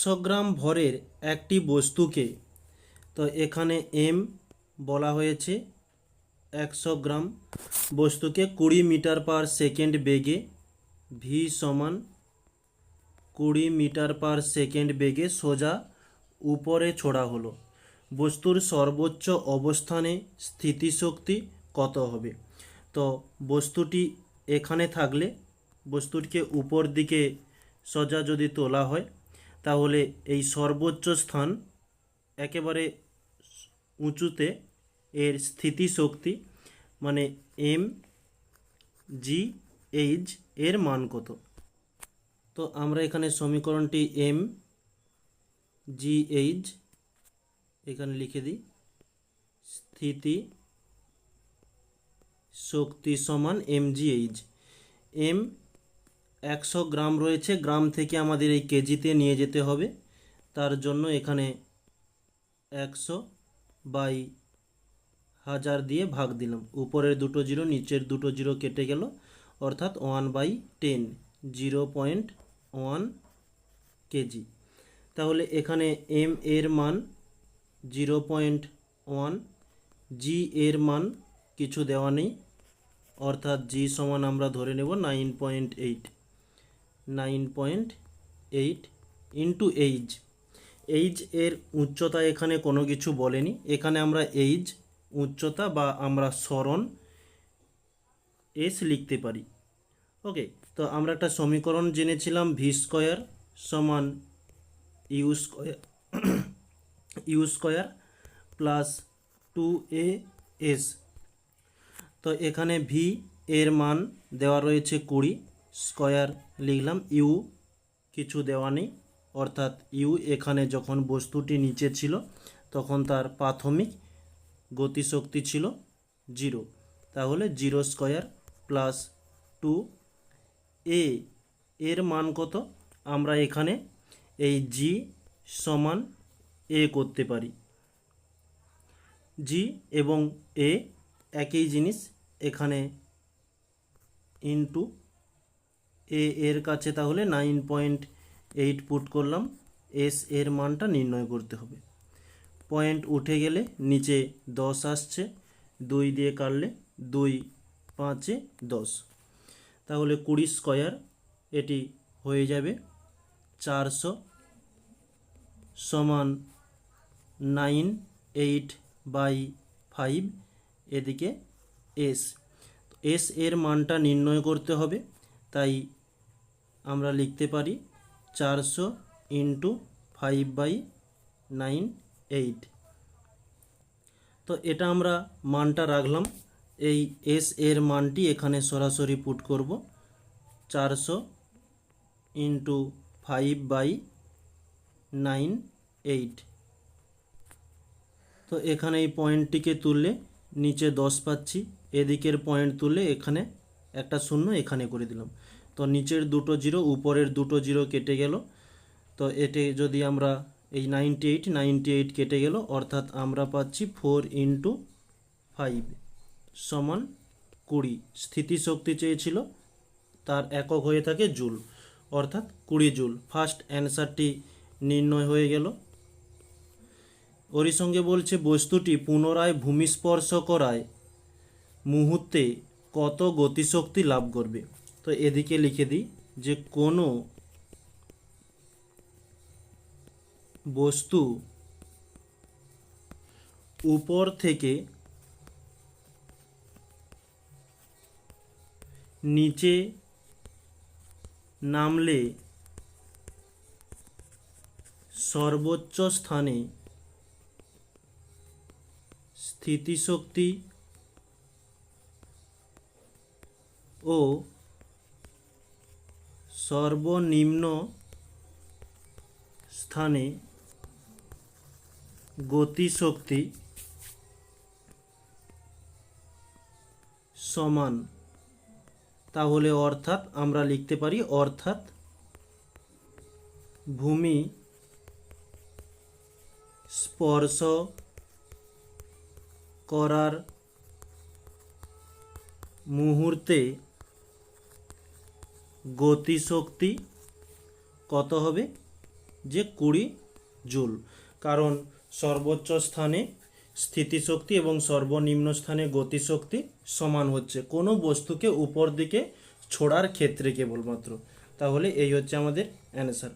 একশো গ্রাম ভরের একটি বস্তুকে, তো এখানে এম বলা হয়েছে, একশো গ্রাম বস্তুকে কুড়ি মিটার পার সেকেন্ড বেগে ভি সমান কুড়ি মিটার পার সেকেন্ড বেগে সোজা উপরে ছোড়া হলো। বস্তুর সর্বোচ্চ অবস্থানে স্থিতিশক্তি কত হবে? তো বস্তুটি এখানে থাকলে, বস্তুটিকে উপর দিকে সোজা যদি তোলা হয় তাহলে এই সর্বোচ্চ স্থান একেবারে উঁচুতে এর স্থিতিশক্তি মানে এম জি এইচ এর মান কত? তো আমরা এখানে সমীকরণটি এম জি এইচ এখানে লিখে দিই। স্থিতি শক্তি সমান এম জি এইচ। এম একশো গ্রাম রয়েছে, গ্রাম থেকে আমাদের এই কেজিতে নিয়ে যেতে হবে। তার জন্য এখানে একশো বাই হাজার দিয়ে ভাগ দিলাম। উপরের দুটো জিরো, নিচের দুটো জিরো কেটে গেল। অর্থাৎ one by ten, zero point one KG. তাহলে এখানে এম এর মান জিরো পয়েন্ট ওয়ান, জি এর মান কিছু দেওয়া নেই। অর্থাৎ জি সমান আমরা ধরে নেব nine point eight. Nine point eight into H H এর উচ্চতা এখানে কোনো কিছু বলেনি। এখানে আমরা এইচ উচ্চতা বা আমরা স্মরণ এস লিখতে পারি। ওকে তো আমরা একটা সমীকরণ জেনেছিলাম ভি স্কোয়ার সমান U square U square plus two A S তো এখানে ভি এর মান দেওয়া রয়েছে কুড়ি। স্কোয়ার লিখলাম ইউ, কিছু দেওয়া নেই। অর্থাৎ ইউ এখানে যখন বস্তুটি নিচে ছিল, তখন তার প্রাথমিক গতিশক্তি ছিল জিরো। তাহলে zero square plus two A, এর মান কত? আমরা এখানে এই জি সমান এ করতে পারি। জি এবং এ একই জিনিস এখানে ইনটু এ এর কাছে তাহলে নাইন পয়েন্ট এইট পুট করলাম এস এর মানটা নির্ণয় করতে হবে। পয়েন্ট উঠে গেলে নিচে দশ আসছে, দুই দিয়ে কাটলে দুই, পাঁচে দশ। তাহলে কুড়ি স্কোয়ার, এটি হয়ে যাবে চারশো সমান নাইন এইট বাই ফাইভ এদিকে এস এস এর মানটা নির্ণয় করতে হবে, তাই আমরা লিখতে পারি চারশো into five by nine eight. তো এটা আমরা মানটা রাখলাম। এই এস এর মানটি এখানে সরাসরি পুট করব। চারশো into five by nine eight. তো এখানে এই পয়েন্টটিকে তুললে নিচে দশ পাচ্ছি। এদিকের পয়েন্ট তুলে এখানে একটা শূন্য এখানে করে দিলাম। তো নিচের দুটো জিরো, উপরের দুটো জিরো কেটে গেল। তো এতে যদি আমরা এই নাইনটি এইট নাইনটি এইট কেটে গেল, অর্থাৎ আমরা পাচ্ছি ফোর ইন্টু ফাইভ সমান কুড়ি। স্থিতিশক্তি চেয়েছিল, তার একক হয়ে থাকে জুল, অর্থাৎ কুড়ি জুল। ফার্স্ট অ্যান্সারটি নির্ণয় হয়ে গেল। ওরই সঙ্গে বলছে, বস্তুটি পুনরায় ভূমিস্পর্শ করায় মুহূর্তে কত গতিশক্তি লাভ করবে? তো এদিকে লিখে দিই যে কোনো বস্তু উপর থেকে নিচে নামলে সর্বোচ্চ স্থানে স্থিতিশক্তি ও সর্বনিম্ন স্থানে গতিশক্তি সমান। তাহলে অর্থাৎ আমরা লিখতে পারি অর্থাৎ ভূমি স্পর্শ করার মুহূর্তে গতিশক্তি কত হবে? যে কুড়ি জুল। কারণ সর্বোচ্চ স্থানে স্থিতিশক্তি এবং সর্বনিম্ন স্থানে গতিশক্তি সমান হচ্ছে। কোনো বস্তুকে উপর দিকে ছোড়ার ক্ষেত্রে কেবলমাত্র। তাহলে এই হচ্ছে আমাদের অ্যান্সার।